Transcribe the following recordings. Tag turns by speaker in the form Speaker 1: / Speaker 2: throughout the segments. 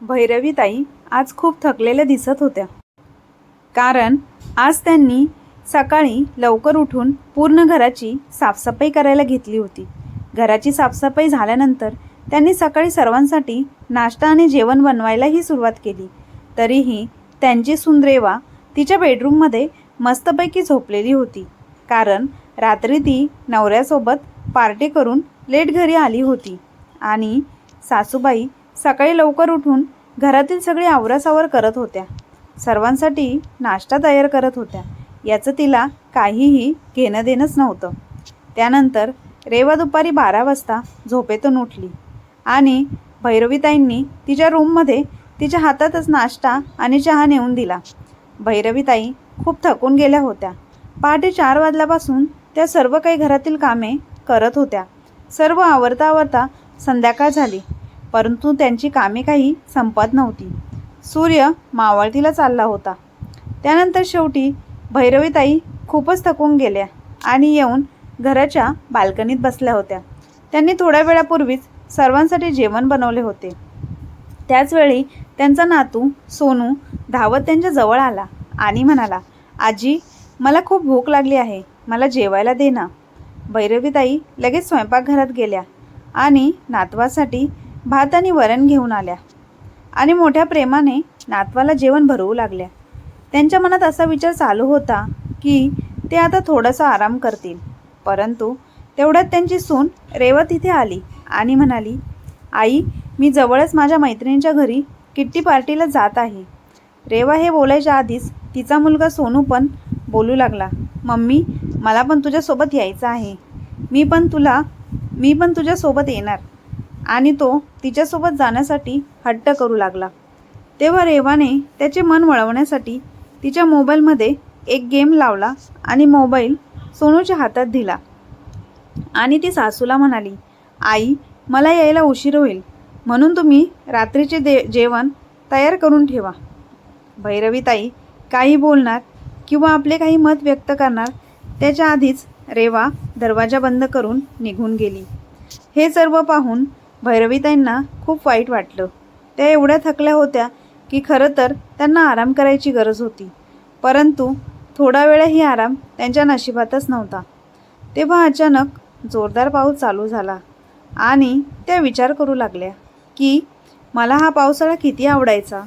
Speaker 1: भैरवीताई आज खूप थकलेल्या दिसत होत्या. कारण आज त्यांनी सकाळी लवकर उठून पूर्ण घराची साफसफाई करायला घेतली होती. घराची साफसफाई झाल्यानंतर त्यांनी सकाळी सर्वांसाठी नाश्ता आणि जेवण बनवायलाही सुरुवात केली. तरीही त्यांची सुंदरेवा तिच्या बेडरूममध्ये मस्तपैकी झोपलेली होती. कारण रात्री ती नवऱ्यासोबत पार्टी करून लेट घरी आली होती. आणि सासूबाई सकाळी लवकर उठून घरातील सगळी आवरासावर करत होत्या. सर्वांसाठी नाश्ता तयार करत होत्या. याचं तिला काहीही घेणं देणंच नव्हतं. त्यानंतर रेवा दुपारी बारा वाजता झोपेतून उठली आणि भैरवीताईंनी तिच्या रूममध्ये तिच्या हातातच नाश्ता आणि चहा नेऊन दिला. भैरवीताई खूप थकून गेल्या होत्या. पहाटे चार वाजल्यापासून त्या सर्व काही घरातील कामे करत होत्या. सर्व आवरता आवरता संध्याकाळ झाली. परंतु त्यांची कामे काही संपत नव्हती. सूर्य मावळतीला चालला होता. त्यानंतर शेवटी भैरवीताई खूपच थकून गेल्या आणि येऊन घराच्या बाल्कनीत बसल्या होत्या. त्यांनी थोड्या वेळापूर्वीच सर्वांसाठी जेवण बनवले होते. त्याचवेळी त्यांचा नातू सोनू धावत त्यांच्या जवळ आला आणि म्हणाला आजी मला खूप भूक लागली आहे. मला जेवायला दे ना. भैरवीताई लगेच स्वयंपाकघरात गेल्या आणि नातवासाठी भात आणि वरण घेऊन आल्या. आणि मोठ्या प्रेमाने नातवाला जेवण भरवू लागल्या. त्यांच्या मनात असा विचार चालू होता की ते आता थोडासा आराम करतील. परंतु तेवढ्यात त्यांची सून रेवा तिथे आली आणि म्हणाली आई मी जवळच माझ्या मैत्रिणीच्या घरी किट्टी पार्टीला जात आहे. रेवा हे बोलायच्या आधीच तिचा मुलगा सोनू पण बोलू लागला. मम्मी मला पण तुझ्यासोबत यायचं आहे. मी पण तुला मी पण तुझ्यासोबत येणार. आणि तो तिच्यासोबत जाण्यासाठी हट्ट करू लागला. तेव्हा रेवाने त्याचे मन वळवण्यासाठी तिच्या मोबाईलमध्ये एक गेम लावला आणि मोबाईल सोनूच्या हातात दिला. आणि ती सासूला म्हणाली आई मला यायला उशीर होईल. म्हणून तुम्ही रात्रीचे दे जेवण तयार करून ठेवा. भैरवीताई काही बोलणार किंवा आपले काही मत व्यक्त करणार त्याच्या आधीच रेवा दरवाजा बंद करून निघून गेली. हे सर्व पाहून भैरवीताईंना खूप वाईट वाटलं. त्या एवढ्या थकल्या होत्या की खरं तर त्यांना आराम करायची गरज होती. परंतु थोडा वेळही आराम त्यांच्या नशिबातच नव्हता. तेव्हा अचानक जोरदार पाऊस चालू झाला आणि त्या विचार करू लागल्या की मला हा पावसाळा किती आवडायचा.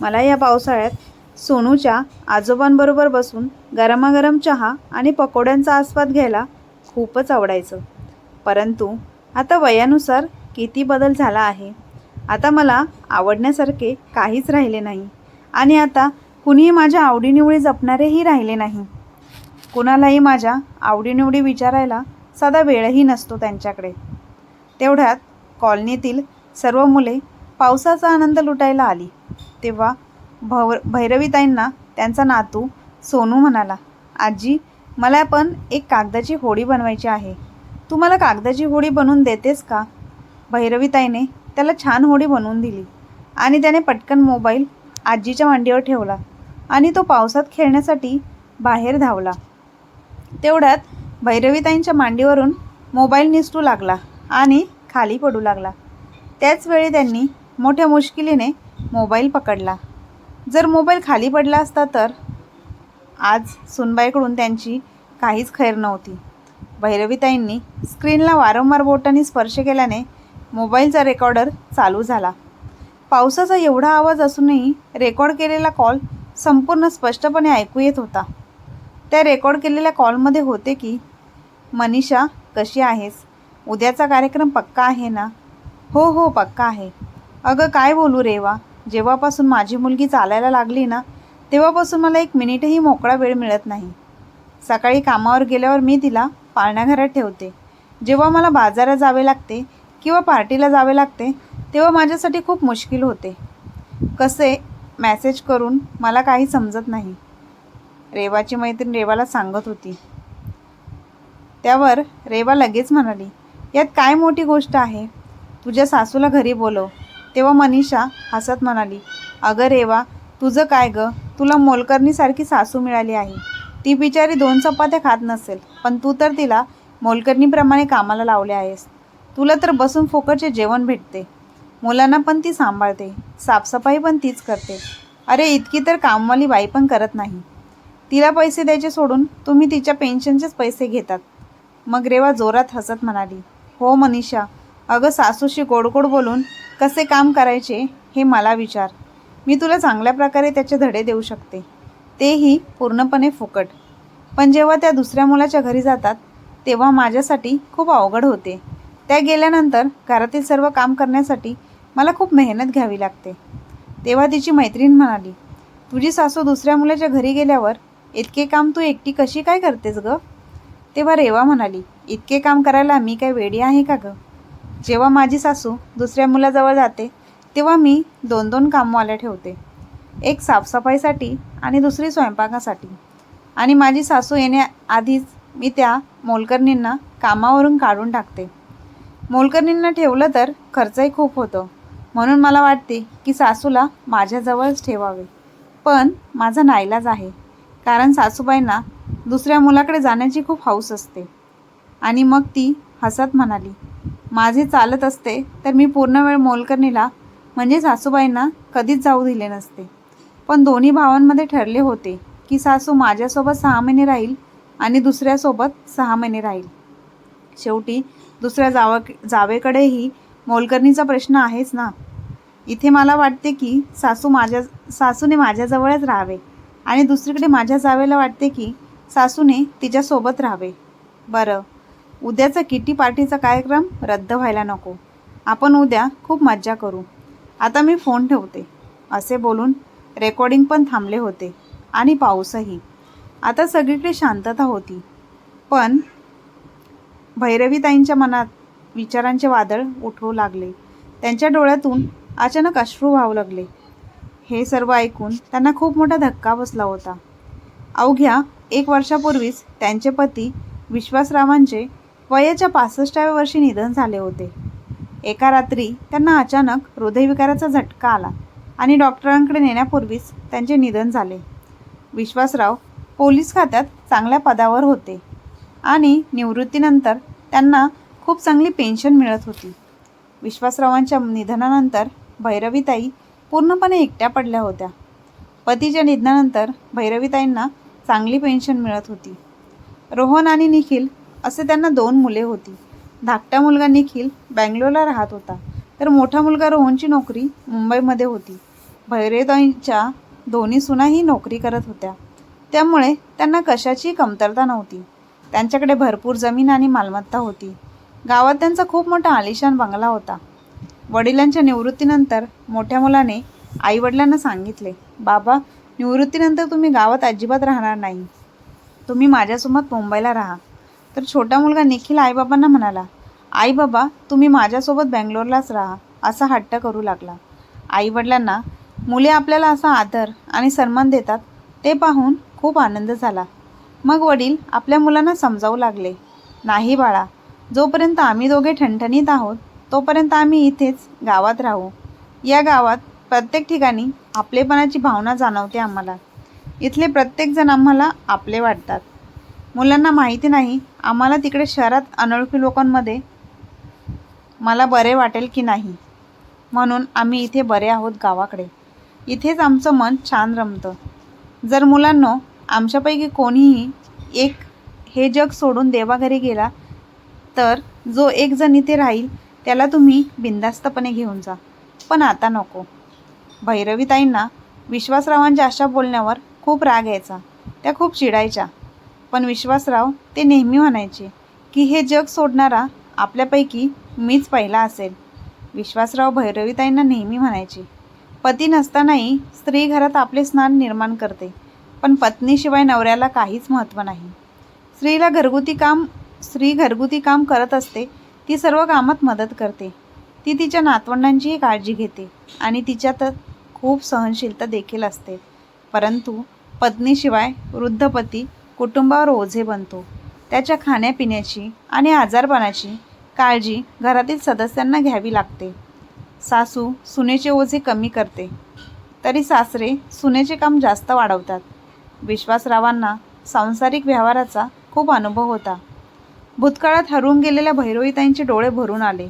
Speaker 1: मला या पावसाळ्यात सोनूच्या आजोबांबरोबर बसून गरमागरम चहा आणि पकोड्यांचा आस्वाद घ्यायला खूपच आवडायचं. परंतु आता वयानुसार किती बदल झाला आहे. आता मला आवडण्यासारखे काहीच राहिले नाही. आणि आता कुणीही माझ्या आवडीनिवडी जपणारेही राहिले नाही. कुणालाही माझ्या आवडीनिवडी विचारायला साधा वेळही नसतो त्यांच्याकडे. तेवढ्यात कॉलनीतील सर्व मुले पावसाचा आनंद लुटायला आली. तेव्हा भव भैरवीताईंना त्यांचा नातू सोनू म्हणाला आजी मला पण एक कागदाची होडी बनवायची आहे. तू मला कागदाची होडी बनवून देतेस का? भैरवीताईने त्याला छान होडी बनवून दिली आणि त्याने पटकन मोबाईल आजीच्या मांडीवर ठेवला आणि तो पावसात खेळण्यासाठी बाहेर धावला. तेवढ्यात भैरवीताईंच्या मांडीवरून मोबाईल निसटू लागला आणि खाली पडू लागला. त्याच वेळी त्यांनी मोठ्या मुश्किलीने मोबाईल पकडला. जर मोबाईल खाली पडला असता तर आज सुनबाईकडून त्यांची काहीच खैर नव्हती. भैरवीताईंनी स्क्रीनला वारंवार बोटांनी स्पर्श केल्याने मोबाईलचा रेकॉर्डर चालू झाला. पावसाचा एवढा आवाज असूनही रेकॉर्ड केलेला कॉल संपूर्ण स्पष्टपणे ऐकू येत होता. त्या रेकॉर्ड केलेल्या कॉलमध्ये होते की मनीषा कशी आहेस? उद्याचा कार्यक्रम पक्का आहे ना? हो हो पक्का आहे. अगं काय बोलू रेवा जेव्हापासून माझी मुलगी चालायला लागली ना तेव्हापासून मला एक मिनिटही मोकळा वेळ मिळत नाही. सकाळी कामावर गेल्यावर मी तिला पाळण्याघरात ठेवते. जेव्हा मला बाजारात जावे लागते किंवा पार्टीला जावे लागते तेव्हा माझ्यासाठी खूप मुश्किल होते. कसे? मॅसेज करून मला काही समजत नाही. रेवाची मैत्रीण रेवाला सांगत होती. त्यावर रेवा लगेच म्हणाली यात काय मोठी गोष्ट आहे? तुझ्या सासूला घरी बोलव. तेव्हा मनीषा हसत म्हणाली अगं रेवा तुझं काय गं? तुला मोलकर्णीसारखी सासू मिळाली आहे. ती बिचारी दोन चपात्या खात नसेल पण तू तर तिला मोलकर्णीप्रमाणे कामाला लावले आहेस. तुला तर बसून फुकटचे जेवण भेटते. मुलांना पण ती सांभाळते. साफसफाई पण तीच करते. अरे इतकी तर कामवाली बाई पण करत नाही. तिला पैसे द्यायचे सोडून तुम्ही तिच्या पेन्शनचेच पैसे घेतात. मग रेवा जोरात हसत म्हणाली हो मनीषा अगं सासूशी गोडगोड बोलून कसे काम करायचे हे मला विचार. मी तुला चांगल्या प्रकारे त्याचे धडे देऊ शकते. तेही पूर्णपणे फुकट. पण जेव्हा त्या दुसऱ्या मुलाच्या घरी जातात तेव्हा माझ्यासाठी खूप अवघड होते. त्या गेल्यानंतर घरातील सर्व काम करण्यासाठी मला खूप मेहनत घ्यावी लागते. तेव्हा तिची मैत्रीण म्हणाली तुझी सासू दुसऱ्या मुलाच्या घरी गेल्यावर इतके काम तू एकटी कशी काय करतेस गं? तेव्हा रेवा म्हणाली इतके काम करायला मी काय वेडी आहे का गं? जेव्हा माझी सासू दुसऱ्या मुलाजवळ जाते तेव्हा मी दोन दोन कामवाल्या ठेवते. एक साफसफाईसाठी आणि दुसरी स्वयंपाकासाठी. आणि माझी सासू येण्याआधीच मी त्या मोलकरणींना कामावरून काढून टाकते. मोलकरणींना ठेवलं तर खर्चही खूप होतो. म्हणून मला वाटते की सासूला माझ्याजवळच ठेवावे. पण माझा नाईलाज आहे. कारण सासूबाईंना दुसऱ्या मुलाकडे जाण्याची खूप हौस असते. आणि मग ती हसत म्हणाली माझे चालत असते तर मी पूर्ण वेळ मोलकरणीला म्हणजे सासूबाईंना कधीच जाऊ दिले नसते. पण दोन्ही भावांमध्ये ठरले होते की सासू माझ्यासोबत सहा महिने राहील आणि दुसऱ्यासोबत सहा महिने राहील. शेवटी दुसऱ्या जावा जावेकडेही मोलकरणीचा प्रश्न आहेच ना? इथे मला वाटते की सासू माझ्या सासूने माझ्याजवळच राहावे आणि दुसरीकडे माझ्या जावेला वाटते की सासूने तिच्यासोबत राहावे. बरं उद्याचा किटी पार्टीचा कार्यक्रम रद्द व्हायला नको. आपण उद्या खूप मज्जा करू. आता मी फोन ठेवते. असे बोलून रेकॉर्डिंग पण थांबले होते आणि पाऊसही. आता सगळीकडे शांतता होती. पण भैरवीताईंच्या मनात विचारांचे वादळ उठवू लागले. त्यांच्या डोळ्यातून अचानक अश्रू वाहू लागले. हे सर्व ऐकून त्यांना खूप मोठा धक्का बसला होता. अवघ्या एक वर्षापूर्वीच त्यांचे पती विश्वासरावांचे वयाच्या पासष्टाव्या वर्षी निधन झाले होते. एका रात्री त्यांना अचानक हृदयविकाराचा झटका आला आणि डॉक्टरांकडे नेण्यापूर्वीच त्यांचे निधन झाले. विश्वासराव पोलीस खात्यात चांगल्या पदावर होते आणि निवृत्तीनंतर त्यांना खूप चांगली पेन्शन मिळत होती. विश्वासरावांच्या निधनानंतर भैरवीताई पूर्णपणे एकट्या पडल्या होत्या. पतीच्या निधनानंतर भैरवीताईंना चांगली पेन्शन मिळत होती. रोहन आणि निखिल असे त्यांना दोन मुले होती. धाकटा मुलगा निखिल बँगलोरला राहत होता. तर मोठा मुलगा रोहनची नोकरी मुंबईमध्ये होती. भैरवीताईंच्या दोन्ही सुनाही नोकरी करत होत्या. त्यामुळे त्यांना कशाची कमतरता नव्हती. त्यांच्याकडे भरपूर जमीन आणि मालमत्ता होती. गावात त्यांचा खूप मोठा आलिशान बंगला होता. वडिलांच्या निवृत्तीनंतर मोठ्या मुलाने आईवडिलांना सांगितले बाबा निवृत्तीनंतर तुम्ही गावात अजिबात राहणार नाही. तुम्ही माझ्यासोबत मुंबईला राहा. तर छोटा मुलगा निखिल आईबाबांना म्हणाला आई बाबा तुम्ही माझ्यासोबत बँगलोरलाच राहा असा हट्ट करू लागला. आईवडिलांना मुले आपल्याला असा आदर आणि सन्मान देतात ते पाहून खूप आनंद झाला. मग वडील आपल्या मुलांना समजावू लागले. नाही बाळा जोपर्यंत आम्ही दोघे ठणठणीत आहोत तोपर्यंत आम्ही इथेच गावात राहू. या गावात प्रत्येक ठिकाणी आपलेपणाची भावना जाणवते आम्हाला. इथले प्रत्येकजण आम्हाला आपले वाटतात. मुलांना माहिती नाही आम्हाला तिकडे शहरात अनोळखी लोकांमध्ये मला बरे वाटेल की नाही. म्हणून आम्ही इथे बरे आहोत गावाकडे. इथेच आमचं मन छान रमतं. जर मुलांनो आमच्यापैकी कोणीही एक हे जग सोडून देवाघरी गेला तर जो एक जण इथे राहील त्याला तुम्ही बिंदास्तपणे घेऊन जा. पण आता नको. भैरवीताईंना विश्वासरावांच्या अशा बोलण्यावर खूप राग यायचा. त्या खूप चिडायच्या. पण विश्वासराव ते नेहमी म्हणायचे की हे जग सोडणारा आपल्यापैकी मीच पहिला असेल. विश्वासराव भैरवीताईंना नेहमी म्हणायचे पती नसतानाही स्त्री घरात आपले स्नान निर्माण करते. पण पत्नीशिवाय नवऱ्याला काहीच महत्त्व नाही. स्त्रीला घरगुती काम स्त्री घरगुती काम करत असते ती सर्व कामात मदत करते. ती तिच्या नातवंडांचीही काळजी घेते आणि तिच्यात खूप सहनशीलता देखील असते. परंतु पत्नीशिवाय वृद्ध पती कुटुंबावर ओझे बनतो. त्याच्या खाण्यापिण्याची आणि आजारपणाची काळजी घरातील सदस्यांना घ्यावी लागते. सासू सुनेचे ओझे कमी करते. तरी सासरे सुनेचे काम जास्त वाढवतात. विश्वासरावांना सांसारिक व्यवहाराचा खूप अनुभव होता. भूतकाळात हरवून गेलेल्या भैरवीताईंचे डोळे भरून आले.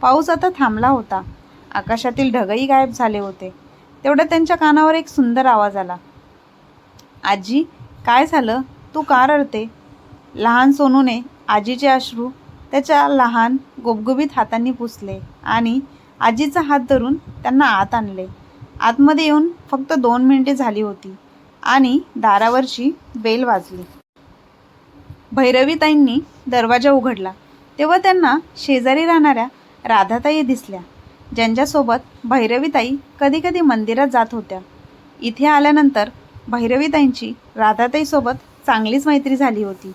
Speaker 1: पाऊस आता थांबला होता. आकाशातील ढगही गायब झाले होते. तेवढ्यात त्यांच्या कानावर एक सुंदर आवाज आला. आजी काय झालं? तू का रडते? लहान सोनूने आजीचे अश्रू त्याच्या लहान गुबगुबीत हातांनी पुसले आणि आजीचा हात धरून त्यांना आत आणले. आतमध्ये येऊन फक्त दोन मिनिटे झाली होती. आणि दारावरची बेल वाजली. भैरवीताईंनी दरवाजा उघडला. तेव्हा त्यांना शेजारी राहणाऱ्या राधाताई दिसल्या. ज्यांच्यासोबत भैरवीताई कधीकधी मंदिरात जात होत्या. इथे आल्यानंतर भैरवीताईंची राधाताईसोबत चांगलीच मैत्री झाली होती.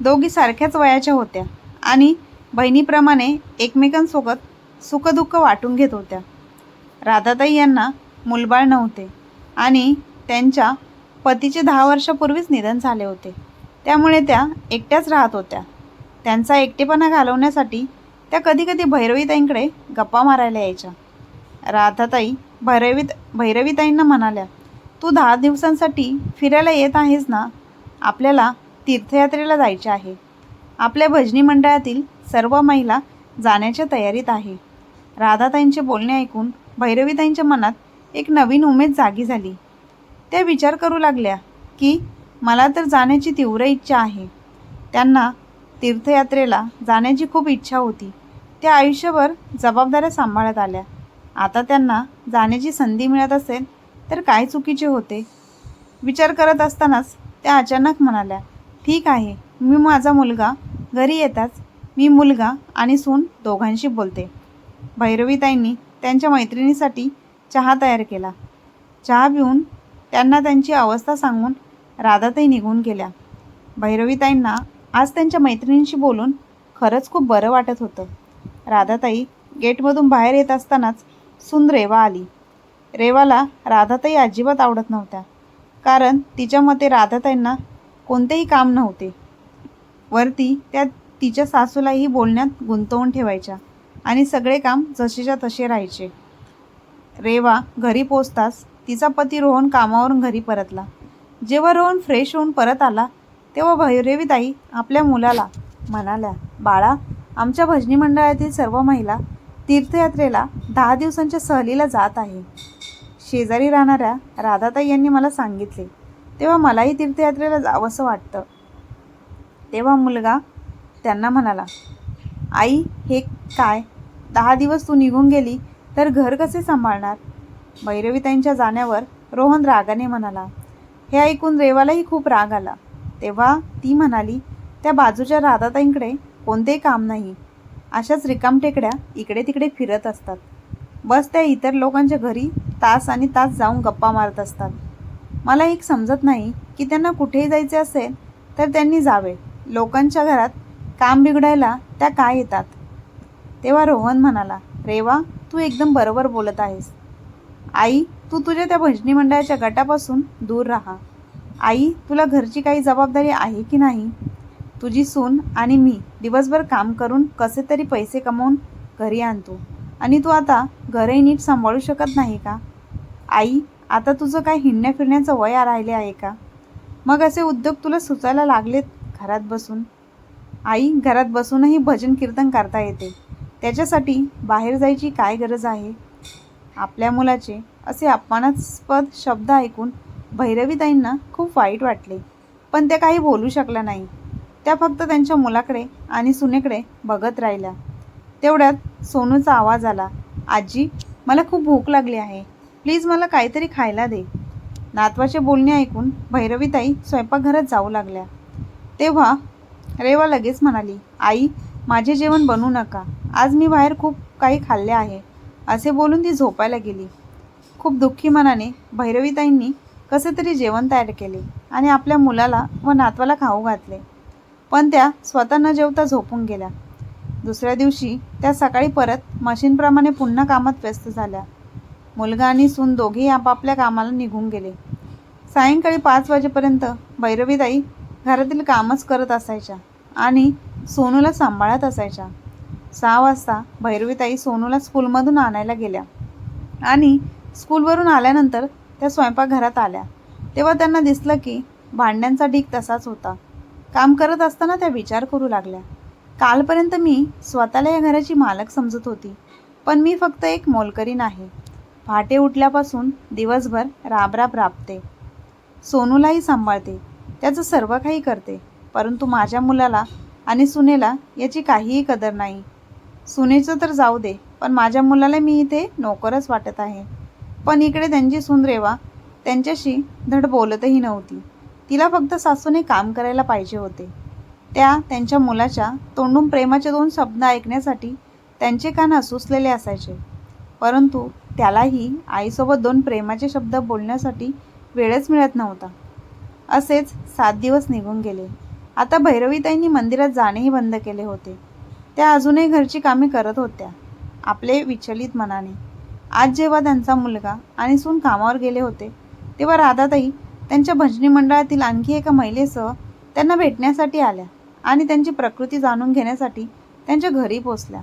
Speaker 1: दोघी सारख्याच वयाच्या होत्या आणि बहिणीप्रमाणे एकमेकांसोबत सुखदुःख वाटून घेत होत्या. राधाताई यांना मुलबाळ नव्हते आणि त्यांच्या पतीचे दहा वर्षापूर्वीच निधन झाले होते. त्यामुळे त्या एकट्याच राहत होत्या. त्यांचा एकटेपणा घालवण्यासाठी त्या कधीकधी भैरवीताईंकडे गप्पा मारायला यायच्या. राधाताई भैरवीत भैरवीताईंना म्हणाल्या तू दहा दिवसांसाठी फिरायला येत आहेस ना? आपल्याला तीर्थयात्रेला जायचे आहे. आपल्या भजनी मंडळातील सर्व महिला जाण्याच्या तयारीत आहे. राधाताईंचे बोलणे ऐकून भैरवीताईंच्या मनात एक नवीन उमेद जागी झाली. त्या विचार करू लागल्या की मला तर जाण्याची तीव्र इच्छा आहे. त्यांना तीर्थयात्रेला जाण्याची खूप इच्छा होती. त्या आयुष्यभर जबाबदाऱ्या सांभाळत आल्या. आता त्यांना जाण्याची संधी मिळत असेल तर काय चुकीचे होते? विचार करत असतानाच त्या अचानक म्हणाल्या ठीक आहे मी माझा मुलगा घरी येताच मी मुलगा आणि सून दोघांशी बोलते. भैरवीताईंनी त्यांच्या मैत्रिणीसाठी चहा तयार केला. चहा पिऊन त्यांना त्यांची अवस्था सांगून राधाताई निघून गेल्या. भैरवीताईंना आज त्यांच्या मैत्रिणींशी बोलून खरंच खूप बरं वाटत होतं. राधाताई गेटमधून बाहेर येत असतानाच सून रेवा आली. रेवाला राधाताई अजिबात आवडत नव्हत्या. कारण तिच्या मते राधाताईंना कोणतेही काम नव्हते. वरती त्या तिच्या सासूलाही बोलण्यात गुंतवून ठेवायच्या आणि सगळे काम जसेच्या तसे राहायचे. रेवा घरी पोचताच तिचा पती रोहन कामावरून घरी परतला. जेव्हा रोहन फ्रेश होऊन परत आला तेव्हा भैरवीताई आपल्या मुलाला म्हणाल्या बाळा आमच्या भजनी मंडळातील सर्व महिला तीर्थयात्रेला दहा दिवसांच्या सहलीला जात आहे. शेजारी राहणाऱ्या राधाताई यांनी मला सांगितले तेव्हा मलाही तीर्थयात्रेला जावंसं वाटतं. तेव्हा मुलगा त्यांना म्हणाला आई हे काय? दहा दिवस तू निघून गेली तर घर कसे सांभाळणार? भैरवीताईंच्या जाण्यावर रोहन रागाने म्हणाला हे ऐकून रेवालाही खूप राग आला. तेव्हा ती म्हणाली त्या बाजूच्या राधाताईंकडे कोणतेही काम नाही. अशाच रिकामटेकड्या इकडे तिकडे फिरत असतात. बस त्या इतर लोकांच्या घरी तास आणि तास जाऊन गप्पा मारत असतात. मला एक समजत नाही की त्यांना कुठेही जायचे असेल तर त्यांनी जावे. लोकांच्या घरात काम बिघडायला त्या काय येतात? तेव्हा रोहन म्हणाला रेवा तू एकदम बरोबर बोलत आहेस. आई तू तुझ्या त्या भजनी मंडळाच्या गटापासून दूर राहा. आई तुला घरची काही जबाबदारी आहे की नाही? तुझी सून आणि मी दिवसभर काम करून कसे तरी पैसे कमवून घरी आणतो. आणि तू आता घरही नीट सांभाळू शकत नाही का? आई आता तुझं काय हिंडण्या फिरण्याचं वय राहिले आहे का? मग असे उद्योग तुला सुचायला लागलेत घरात बसून. आई घरात बसूनही भजन कीर्तन करता येते. त्याच्यासाठी बाहेर जायची काय गरज आहे? आपल्या मुलाचे असे अपमानास्पद शब्द ऐकून भैरवीताईंना खूप वाईट वाटले. पण त्या काही बोलू शकल्या नाही. त्या फक्त त्यांच्या मुलाकडे आणि सुनेकडे बघत राहिल्या. तेवढ्यात सोनूचा आवाज आला आजी मला खूप भूक लागली आहे. प्लीज मला काहीतरी खायला दे. नातवाचे बोलणे ऐकून भैरवीताई स्वयंपाकघरात जाऊ लागल्या. तेव्हा रेवा लगेच म्हणाली आई माझे जेवण बनवू नका. आज मी बाहेर खूप काही खाल्ले आहे. असे बोलून ती झोपायला गेली. खूप दुःखी मनाने भैरवीताईंनी कसे तरी जेवण तयार केले आणि आपल्या मुलाला व नातवाला खाऊ घातले. पण त्या स्वतः न जेवता झोपून गेल्या. दुसऱ्या दिवशी त्या सकाळी परत मशीनप्रमाणे पुन्हा कामात व्यस्त झाल्या. मुलगा आणि सून दोघेही आपापल्या कामाला निघून गेले. सायंकाळी पाच वाजेपर्यंत भैरवीताई घरातील कामच करत असायच्या आणि सोनूला सांभाळत असायच्या. सहा वाजता भैरवीताई सोनूला स्कूलमधून आणायला गेल्या. आणि स्कूलवरून आल्यानंतर त्या स्वयंपाकघरात आल्या. तेव्हा त्यांना दिसलं की भांड्यांचा ढीक तसाच होता. काम करत असताना त्या विचार करू लागल्या. कालपर्यंत मी स्वतःला या घराची मालक समजत होती पण मी फक्त एक मोलकरीन आहे पहाटे उठल्यापासून दिवसभर राबराब राबते. सोनूलाही सांभाळते त्याचं सर्व काही करते परंतु माझ्या मुलाला आणि सुनेला याची काहीही कदर नाही. सुनेचं तर जाऊ दे पण माझ्या मुलाला मी इथे नोकरच वाटत आहे. पण इकडे त्यांची सून रेवा त्यांच्याशी धड बोलतही नव्हती. तिला फक्त सासूने काम करायला पाहिजे होते. त्या त्यांच्या मुलाच्या तोंडून प्रेमाचे दोन शब्द ऐकण्यासाठी त्यांचे कान असुसलेले असायचे. परंतु त्यालाही आईसोबत दोन प्रेमाचे शब्द बोलण्यासाठी वेळच मिळत नव्हता. असेच सात दिवस निघून गेले. आता भैरवीताईंनी मंदिरात जाणेही बंद केले होते. त्या अजूनही घरची कामे करत होत्या. आपले विचलित मनाने. आज जेव्हा त्यांचा मुलगा आणि सून कामावर गेले होते तेव्हा राधाताई त्यांच्या भजनी मंडळातील आणखी एका महिलेसह त्यांना भेटण्यासाठी आल्या आणि त्यांची प्रकृती जाणून घेण्यासाठी त्यांच्या घरी पोचल्या.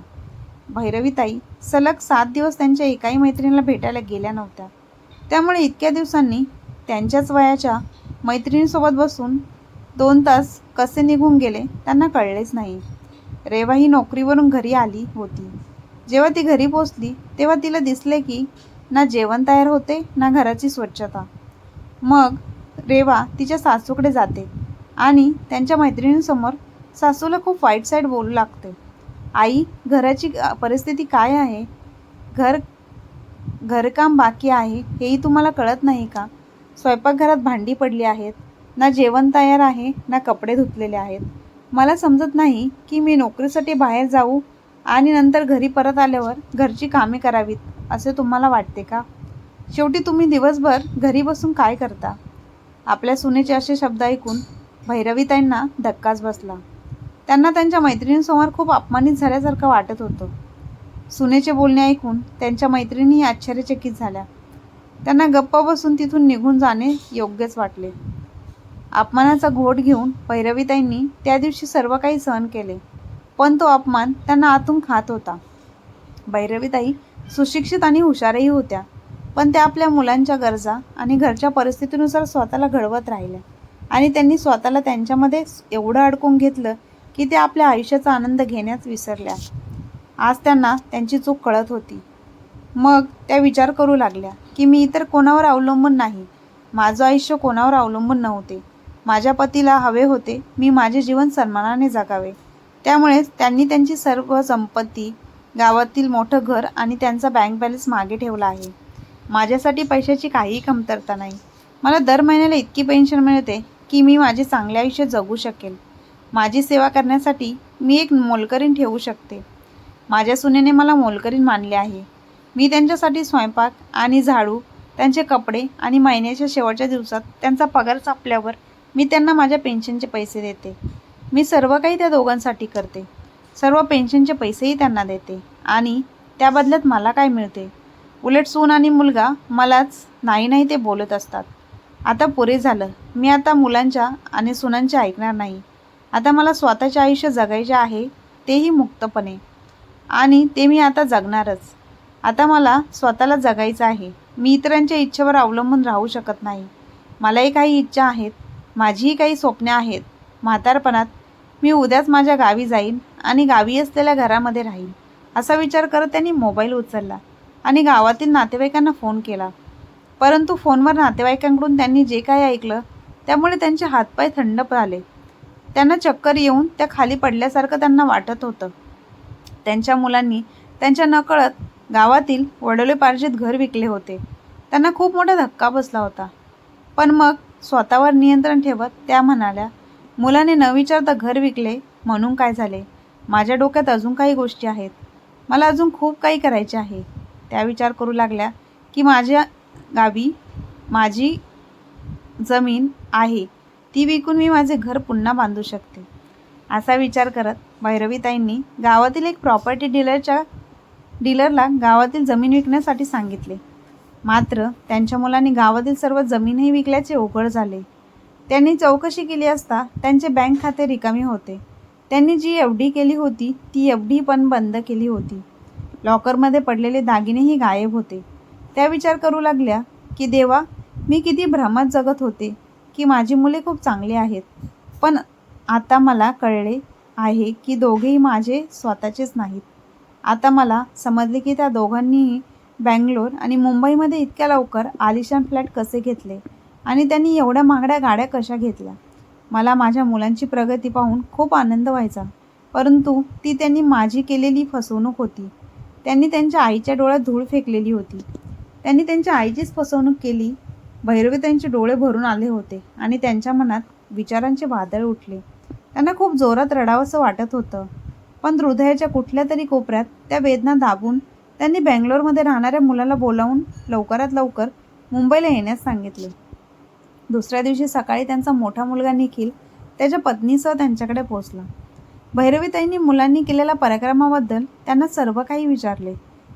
Speaker 1: भैरवीताई सलग सात दिवस त्यांच्या एकाही मैत्रिणीला भेटायला गेल्या नव्हत्या. त्यामुळे इतक्या दिवसांनी त्यांच्याच वयाच्या मैत्रिणीसोबत बसून दोन तास कसे निघून गेले त्यांना कळलेच नाही. रेवा ही नोकरीवरून घरी आली होती. जेव्हा ती घरी पोचली तेव्हा तिला दिसले की ना जेवण तयार होते ना घराची स्वच्छता. मग रेवा तिच्या सासूकडे जाते आणि त्यांच्या मैत्रिणींसमोर सासूला खूप वाईट साईड बोलू लागते. आई घराची परिस्थिती काय आहे? घर घरकाम बाकी आहे हेही तुम्हाला कळत नाही का? स्वयंपाकघरात भांडी पडली आहेत ना जेवण तयार आहे ना कपडे धुतलेले आहेत. मला समजत नाही की मी नोकरीसाठी बाहेर जाऊ आणि नंतर घरी परत आल्यावर घरची कामे करावीत असे तुम्हाला वाटते का? शेवटी तुम्ही दिवसभर घरी बसून काय करता? आपल्या सुनेचे असे शब्द ऐकून भैरवीताईंना धक्काच बसला. त्यांना त्यांच्या मैत्रिणींसमोर खूप अपमानित झाल्यासारखं वाटत होतं. सुनेचे बोलणे ऐकून त्यांच्या मैत्रिणीही आश्चर्यचकित झाल्या. त्यांना गप्प बसून तिथून निघून जाणे योग्यच वाटले. अपमानाचा घोट घेऊन भैरवीताईंनी त्या दिवशी सर्व काही सहन केले. पण तो अपमान त्यांना आतून खात होता. भैरवीताई सुशिक्षित आणि हुशारही होत्या पण त्या आपल्या मुलांच्या गरजा आणि घरच्या परिस्थितीनुसार स्वतःला घडवत राहिल्या आणि त्यांनी स्वतःला त्यांच्यामध्ये एवढं अडकून घेतलं की ते आपल्या आयुष्याचा आनंद घेण्यास विसरल्या. आज त्यांना त्यांची चूक कळत होती. मग त्या विचार करू लागल्या की मी इतर कोणावर अवलंबून नाही. माझं आयुष्य कोणावर अवलंबून नव्हते. माझ्या पतीला हवे होते मी माझे जीवन सन्मानाने जगावे. त्यामुळेच त्यांनी त्यांची सर्व संपत्ती गावातील मोठं घर आणि त्यांचा बँक बॅलन्स मागे ठेवला आहे. माझ्यासाठी पैशाची काहीही कमतरता नाही. मला दर महिन्याला इतकी पेन्शन मिळते की मी माझे चांगले आयुष्य जगू शकेल. माझी सेवा करण्यासाठी मी एक मोलकरीण ठेवू शकते. माझ्या सुनेने मला मोलकरीण मानले आहे. मी त्यांच्यासाठी स्वयंपाक आणि झाडू त्यांचे कपडे आणि महिन्याच्या शेवटच्या दिवसात त्यांचा पगार चापल्यावर मी त्यांना माझ्या पेन्शनचे पैसे देते. मी सर्व काही त्या दोघांसाठी करते. सर्व पेन्शनचे पैसेही त्यांना देते. आणि त्या बदल्यात मला काय मिळते? उलट सून आणि मुलगा मलाच नाही नाही ते बोलत असतात. आता पुरे झालं. मी आता मुलांच्या आणि सुनांच्या ऐकणार नाही. आता मला स्वतःचे आयुष्य जगायचे आहे तेही मुक्तपणे. आणि ते मी आता जगणारच. आता मला स्वतःला जगायचं आहे. मी इतरांच्या इच्छेवर अवलंबून राहू शकत नाही. मलाही काही इच्छा आहेत माझीही काही स्वप्ने आहेत. म्हातारपणात मी उद्याच माझ्या गावी जाईन आणि गावी असलेल्या घरामध्ये राहीन. असा विचार करत त्यांनी मोबाईल उचलला आणि गावातील नातेवाईकांना फोन केला. परंतु फोनवर नातेवाईकांकडून त्यांनी जे काही ऐकलं त्यामुळे त्यांचे हातपाय थंड झाले. त्यांना चक्कर येऊन त्या खाली पडल्यासारखं त्यांना वाटत होतं. त्यांच्या मुलांनी त्यांच्या नकळत गावातील वडोलेपार्जित घर विकले होते. त्यांना खूप मोठा धक्का बसला होता. पण मग स्वतःवर नियंत्रण ठेवत त्या म्हणाल्या मुलाने न विचारता घर विकले म्हणून काय झाले? माझ्या डोक्यात अजून काही गोष्टी आहेत. मला अजून खूप काही करायचे आहे. त्या विचार करू लागल्या की माझ्या गावी माझी जमीन आहे ती विकून मी माझे घर पुन्हा बांधू शकते. असा विचार करत भैरवीताईंनी गावातील एक प्रॉपर्टी डीलरच्या डीलरला गावातील जमीन विकण्यासाठी सांगितले. मात्र त्यांच्या मुलांनी गावातील सर्व जमीनही विकल्याचे उघड झाले. त्यांनी चौकशी केली असता त्यांचे बँक खाते रिकामी होते. त्यांनी जी एफ डी केली होती ती एफ डी पण बंद केली होती. लॉकरमध्ये पडलेले दागिनेही गायब होते. त्या विचार करू लागल्या की देवा मी किती भ्रमात जगत होते की माझी मुले खूप चांगली आहेत. पण आता मला कळले आहे की दोघेही माझे स्वतःचेच नाहीत. आता मला समजले की त्या दोघांनीही बँगलोर आणि मुंबईमध्ये इतक्या लवकर आलिशान फ्लॅट कसे घेतले? आणि त्यांनी एवढ्या महागड्या गाड्या कशा घेतल्या? मला माझ्या मुलांची प्रगती पाहून खूप आनंद व्हायचा. परंतु ती त्यांनी माझी केलेली फसवणूक होती. त्यांनी त्यांच्या आईच्या डोळ्यात धूळ फेकलेली होती. त्यांनी त्यांच्या आईचीच फसवणूक केली. भैरवी त्यांचे डोळे भरून आले होते आणि त्यांच्या मनात विचारांचे वादळ उठले. त्यांना खूप जोरात रडावंसं वाटत होतं. पण हृदयाच्या कुठल्या तरी कोपऱ्यात त्या वेदना दाबून त्यांनी बँगलोरमध्ये राहणाऱ्या मुलाला बोलावून लवकरात लवकर मुंबईला येण्यास सांगितले. दुसऱ्या दिवशी सकाळी त्यांचा मोठा मुलगा निखिल त्याच्या पत्नीसह त्यांच्याकडे पोहोचला. भैरवीताईंनी मुलांनी केलेल्या पराक्रमाबद्दल त्यांना सर्व काही विचारले.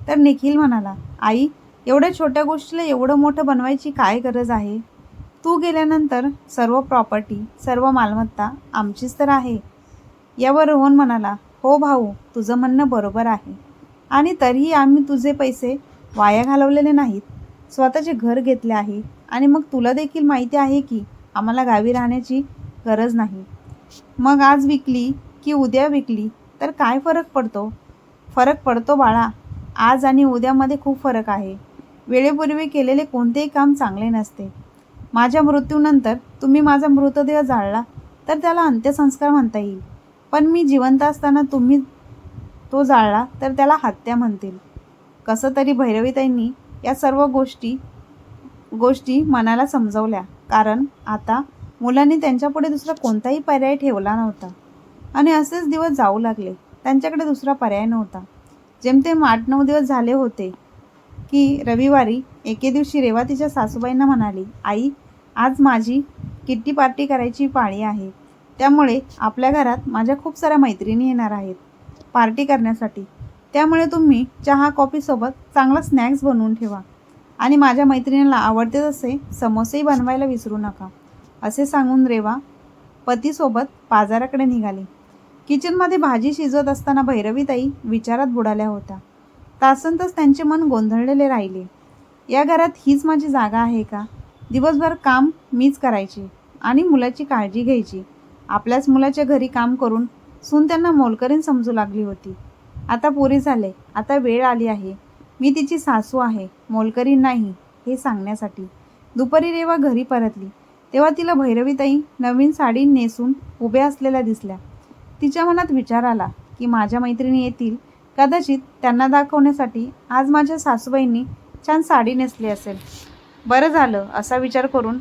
Speaker 1: तर निखिल म्हणाला आई एवढ्या छोट्या गोष्टीला एवढं मोठं बनवायची काय गरज आहे? तू गेल्यानंतर सर्व प्रॉपर्टी सर्व मालमत्ता आमचीच तर आहे. यावर रोहन म्हणाला हो भाऊ तुझं म्हणणं बरोबर आहे. आणि तरीही आम्ही तुझे पैसे वाया घालवलेले नाहीत. स्वतःचे घर घेतले आहे आणि मग तुला देखील माहिती आहे की आम्हाला गावी राहण्याची गरज नाही. मग आज विकली की उद्या विकली तर काय फरक पडतो? फरक पडतो बाळा. आज आणि उद्यामध्ये खूप फरक आहे. वेळेपूर्वी केलेले कोणतेही काम चांगले नसते. माझ्या मृत्यूनंतर तुम्ही माझा मृतदेह जाळला तर त्याला अंत्यसंस्कार म्हणता येईल. पण मी जिवंत असताना तुम्ही तो जाळला तर त्याला हत्या म्हणतील. कसं तरी भैरवीताईंनी या सर्व गोष्टी गोष्टी मनाला समजवल्या. कारण आता मुलांनी त्यांच्यापुढे दुसरा कोणताही पर्याय ठेवला नव्हता. आणि असेच दिवस जाऊ लागले. त्यांच्याकडे दुसरा पर्याय नव्हता. जेमतेम आठ नऊ दिवस झाले होते की रविवारी एके दिवशी रेवा तिच्या सासूबाईंना म्हणाली आई आज माझी किट्टी पार्टी करायची पाळी आहे. त्यामुळे आपल्या घरात माझ्या खूप साऱ्या मैत्रिणी येणार आहेत. पार्टी करण्यासाठी. त्यामुळे तुम्ही चहा कॉफीसोबत चांगला स्नॅक्स बनवून ठेवा. आणि माझ्या मैत्रिणीला आवडते तसे समोसेही बनवायला विसरू नका. असे सांगून रेवा पतीसोबत बाजाराकडे निघाली. किचनमध्ये भाजी शिजवत असताना भैरवीताई विचारात बुडाल्या होत्या. तासनतच त्यांचे मन गोंधळलेले राहिले. या घरात हीच माझी जागा आहे का? दिवसभर काम मीच करायची आणि मुलाची काळजी घ्यायची. आपल्याच मुलाच्या घरी काम करून सून त्यांना मोलकरीण समजू लागली होती. आता पुरी झाले. आता वेळ आली आहे. मी तिची सासू आहे. मोलकरी नाही हे सांगण्यासाठी. दुपारी रेवा घरी परतली. तेव्हा तिला भैरवीताई नवीन साडी नेसून उभ्या असलेल्या दिसल्या. तिच्या मनात विचार आला की माझ्या मैत्रिणी येतील. कदाचित त्यांना दाखवण्यासाठी आज माझ्या सासूबाईंनी छान साडी नेसली असेल. बरं झालं असा विचार करून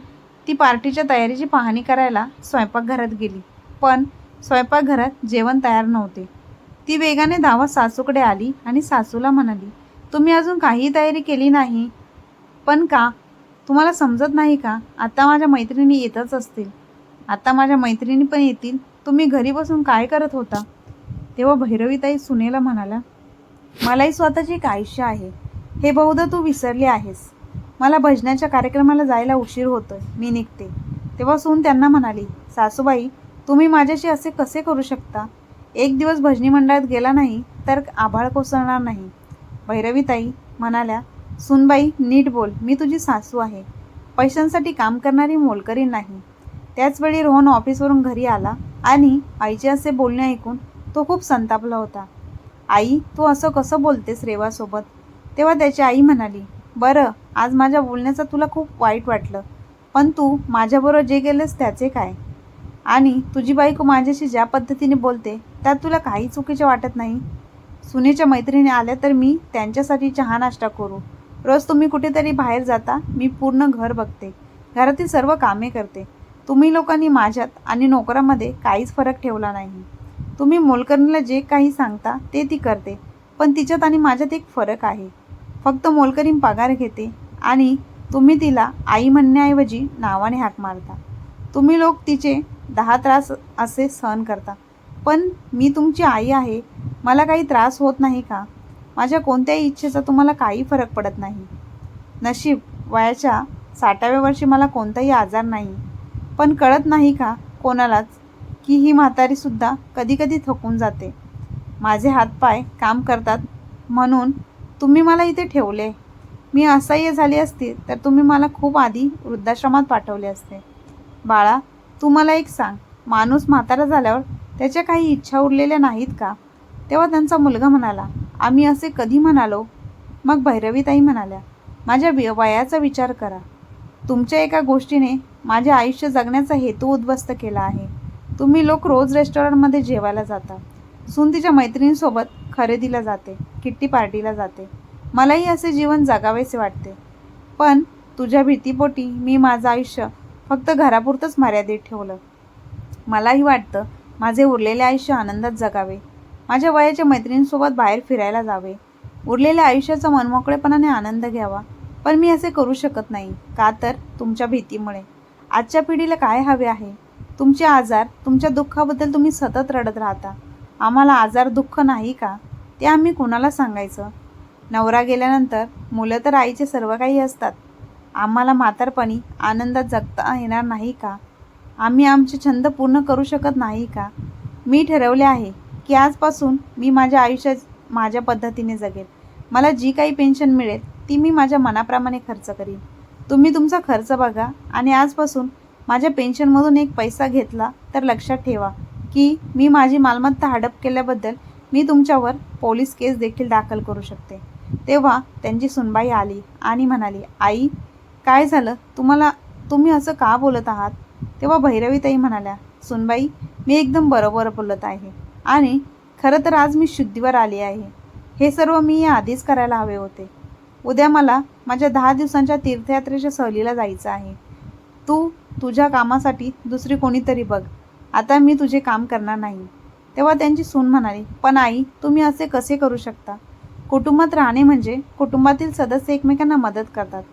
Speaker 1: ती पार्टीच्या तयारीची पाहणी करायला स्वयंपाकघरात गेली. पण स्वयंपाकघरात जेवण तयार नव्हते. ती वेगाने धावत सासूकडे आली आणि सासूला म्हणाली तुम्ही अजून काही तयारी केली नाही? पण का? तुम्हाला समजत नाही का? आता माझ्या मैत्रिणी येतच असतील. आता माझ्या मैत्रिणी पण येतील. तुम्ही घरी बसून काय करत होता? तेव्हा भैरवीताई सुनेला म्हणाला मलाही स्वतःची एक आयुष्य आहे. हे बहुधा तू विसरली आहेस. मला भजनाच्या कार्यक्रमाला जायला उशीर होतोय. मी निघते. तेव्हा सून त्यांना म्हणाली सासूबाई तुम्ही माझ्याशी असे कसे करू शकता? एक दिवस भजनी मंडळात गेला नाही तर आभाळ कोसळणार नाही. भैरवीताई म्हणाल्या सुनबाई नीट बोल मी तुझी सासू आहे. पैशांसाठी काम करणारी मोलकरी नाही. त्याचवेळी रोहन ऑफिसवरून घरी आला आणि आईचे असे बोलणे ऐकून तो खूप संतापला होता. आई तू असं कसं बोलतेस रेवासोबत? तेव्हा त्याची आई म्हणाली बरं आज माझ्या बोलण्याचं तुला खूप वाईट वाटलं पण तू माझ्याबरोबर जे गेलंस त्याचे काय? आणि तुझी बायको माझ्याशी ज्या पद्धतीने बोलते त्यात तुला काही चुकीचे वाटत नाही. सुनेच्या मैत्रिणी आल्या तर मी त्यांच्यासाठी चहा नाश्ता करू. रोज तुम्ही कुठेतरी बाहेर जाता मी पूर्ण घर बघते. घरातील सर्व कामे करते. तुम्ही लोकांनी माझ्यात आणि नोकरामध्ये काहीच फरक ठेवला नाही. तुम्ही मोलकरणीला जे काही सांगता ते ती करते. पण तिच्यात आणि माझ्यात एक फरक आहे. फक्त मोलकरीण पगार घेते आणि तुम्ही तिला आई म्हणण्याऐवजी नावाने हाक मारता. तुम्ही लोक तिचे दहा त्रास असे सहन करता. पण मी तुमची आई आहे मला काही त्रास होत नाही का? माझ्या कोणत्याही इच्छेचा तुम्हाला काही फरक पडत नाही. नशीब वयाच्या साठाव्या वर्षी मला कोणताही आजार नाही. पण कळत नाही का कोणालाच की ही म्हातारीसुद्धा कधीकधी थकून जाते. माझे हातपाय काम करतात म्हणून तुम्ही मला इथे ठेवले. मी असह्य झाली असती तर तुम्ही मला खूप आधी वृद्धाश्रमात पाठवले असते. बाळा तू मला एक सांग. माणूस म्हातारा झाल्यावर त्याच्या काही इच्छा उरलेल्या नाहीत का? तेव्हा त्यांचा मुलगा म्हणाला आम्ही असे कधी म्हणालो? मग भैरवीताई म्हणाल्या माझ्या वि- वयाचा विचार करा. तुमच्या एका गोष्टीने माझे आयुष्य जगण्याचा हेतू उद्ध्वस्त केला आहे. तुम्ही लोक रोज रेस्टॉरंटमध्ये जेवायला जाता. सून तिच्या मैत्रिणींसोबत खरेदीला जाते किट्टी पार्टीला जाते. मलाही असे जीवन जगावेसे वाटते. पण तुझ्या भीतीपोटी मी माझं आयुष्य फक्त घरापुरतंच मर्यादित ठेवलं. मलाही वाटतं माझे उरलेले आयुष्य आनंदात जगावे. माझ्या वयाच्या मैत्रिणींसोबत बाहेर फिरायला जावे. उरलेल्या आयुष्याचा मनमोकळेपणाने आनंद घ्यावा. पण मी असे करू शकत नाही. का तर? तुमच्या भीतीमुळे. आजच्या पिढीला काय हवे आहे? तुमचे आजार तुमच्या दुःखाबद्दल तुम्ही सतत रडत राहता. आम्हाला आजार दुःख नाही का? ते आम्ही कुणाला सांगायचं? नवरा गेल्यानंतर मुलं तर आईचे सर्व काही असतात. आम्हाला म्हातारपणी आनंदात जगता येणार नाही का? आम्ही आमचे छंद पूर्ण करू शकत नाही का? मी ठरवले आहे की आजपासून मी माझ्या आयुष्यात माझ्या पद्धतीने जगेल. मला जी काही पेन्शन मिळेल ती मी माझ्या मनाप्रमाणे खर्च करीन. तुम्ही तुमचा खर्च बघा आणि आजपासून माझ्या पेन्शनमधून एक पैसा घेतला तर लक्षात ठेवा की मी माझी मालमत्ता हडप केल्याबद्दल मी तुमच्यावर पोलीस केस देखील दाखल करू शकते. तेव्हा त्यांची सुनबाई आली आणि म्हणाली आई काय झालं? तुम्हाला तुम्ही असं का बोलत आहात? तेव्हा भैरवीताई म्हणाल्या सुनबाई मी एकदम बरोबर बोलत आहे. आणि खरं तर आज मी शुद्धीवर आली आहे. हे सर्व मी या आधीच करायला हवे होते. उद्या मला माझ्या दहा दिवसांच्या तीर्थयात्रेच्या सहलीला जायचं आहे. तू तुझ्या कामासाठी दुसरी कोणीतरी बघ. आता मी तुझे काम करणार नाही. तेव्हा त्यांची सून म्हणाली पण आई तुम्ही असे कसे करू शकता? कुटुंबात राहणे म्हणजे कुटुंबातील सदस्य एकमेकांना मदत करतात.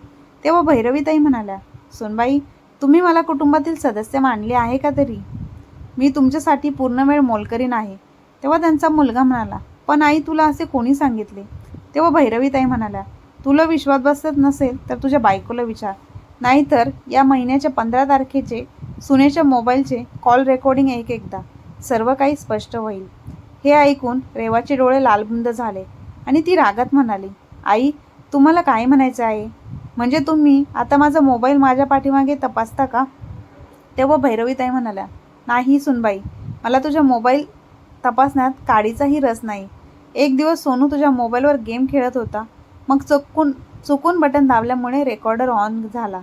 Speaker 1: तेव्हा भैरवीताई म्हणाल्या सोनबाई तुम्ही मला कुटुंबातील सदस्य मानले आहे का तरी? मी तुमच्यासाठी पूर्ण वेळ मोलकरीन आहे. तेव्हा त्यांचा मुलगा म्हणाला पण आई तुला असे कोणी सांगितले? तेव्हा भैरवीताई म्हणाल्या तुला विश्वास बसत नसेल तर तुझ्या बायकोला विचार. नाहीतर या महिन्याच्या पंधरा तारखेचे सुनेच्या मोबाईलचे कॉल रेकॉर्डिंग एक एकदा. सर्व काही स्पष्ट होईल. हे ऐकून रेवाचे डोळे लालबुंद झाले आणि ती रागात म्हणाली आई तुम्हाला काय म्हणायचं आहे? म्हणजे तुम्ही आता माझा मोबाईल माझ्या पाठीमागे तपासता का? तेव्हा भैरवीताई म्हणाल्या नाही सुनबाई मला तुझ्या मोबाईल तपासण्यात काडीचाही रस नाही. एक दिवस सोनू तुझ्या मोबाईलवर गेम खेळत होता. मग चुकून चुकून बटन दाबल्यामुळे रेकॉर्डर ऑन झाला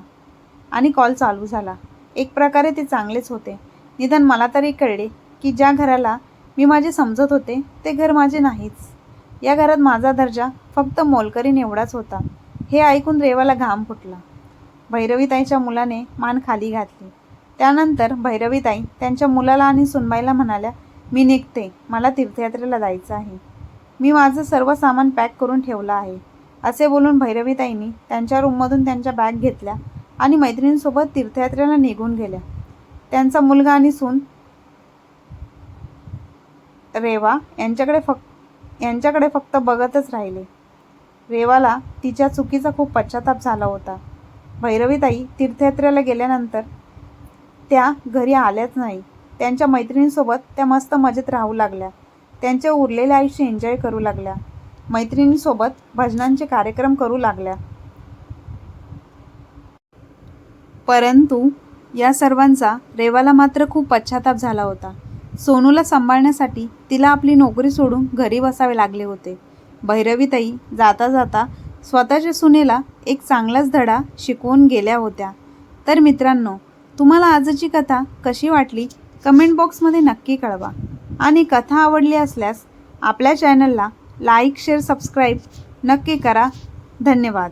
Speaker 1: आणि कॉल चालू झाला. एक प्रकारे ते चांगलेच होते. निदान मला तरी कळले की ज्या घराला मी माझे समजत होते ते घर माझे नाहीच. या घरात माझा दर्जा फक्त मोलकरीन एवढाच होता. हे ऐकून रेवाला घाम फुटला. भैरवीताईच्या मुलाने मान खाली घातली. त्यानंतर भैरवीताई त्यांच्या मुलाला आणि सुनबाईला म्हणाल्या मी निघते. मला तीर्थयात्रेला जायचं आहे. मी माझं सर्व सामान पॅक करून ठेवलं आहे. असे बोलून भैरवीताईंनी त्यांच्या रूममधून त्यांच्या बॅग घेतल्या आणि मैत्रिणींसोबत तीर्थयात्रेला निघून गेल्या. त्यांचा मुलगा आणि सून रेवा यांच्याकडे फक्त यांच्याकडे फक्त बघतच राहिले. रेवाला तिच्या चुकीचा खूप पश्चाताप झाला होता. भैरवीताई तीर्थयात्रेला गेल्यानंतर त्या घरी आल्याच नाही. त्यांच्या मैत्रिणींसोबत त्या मस्त मजेत राहू लागल्या. त्यांचे उरलेले आयुष्य एन्जॉय करू लागल्या. मैत्रिणींसोबत भजनांचे कार्यक्रम करू लागल्या. परंतु या सर्वांचा रेवाला मात्र खूप पश्चाताप झाला होता. सोनूला सांभाळण्यासाठी तिला आपली नोकरी सोडून घरी बसावे लागले होते. भैरवीताई जाता जाता स्वतःच्या सुनेला एक चांगलाच धडा शिकवून गेल्या होत्या. तर मित्रांनो तुम्हाला आजची कथा कशी वाटली? कमेंट बॉक्समध्ये नक्की कळवा. आणि कथा आवडली असल्यास आपल्या चॅनलला लाईक शेअर सबस्क्राईब नक्की करा. धन्यवाद.